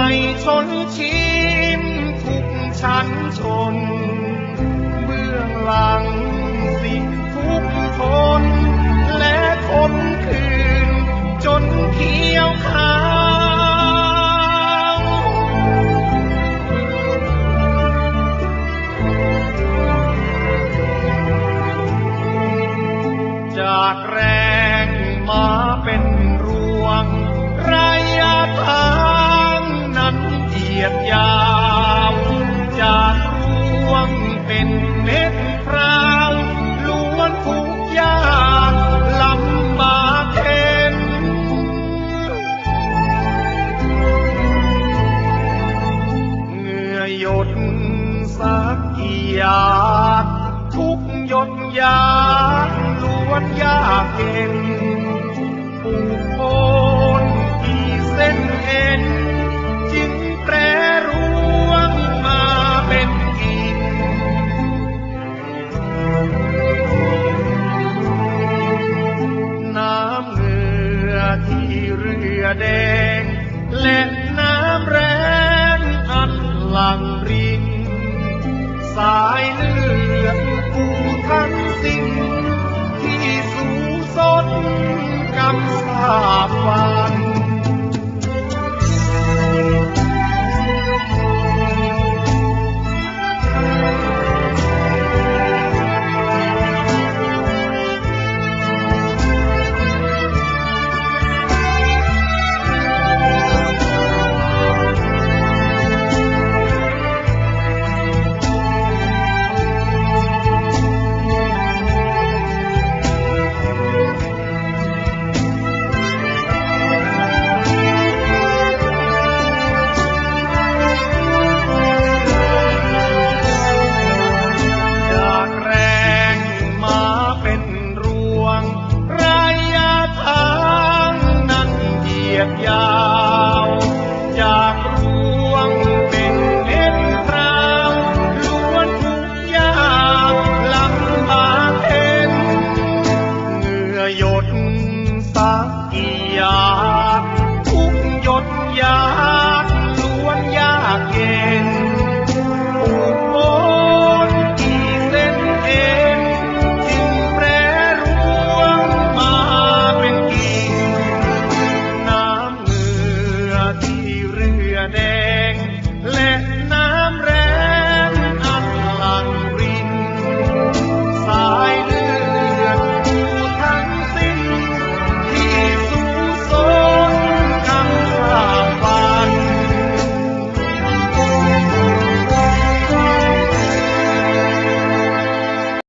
ให้ชนชิมทุกชั้นชน เบื้องหลังสิทุกคน และคนคืน จนเขียวขาวจากแรง ยนยางล้วนยากเย็นผู้โพ Leaning, leaning.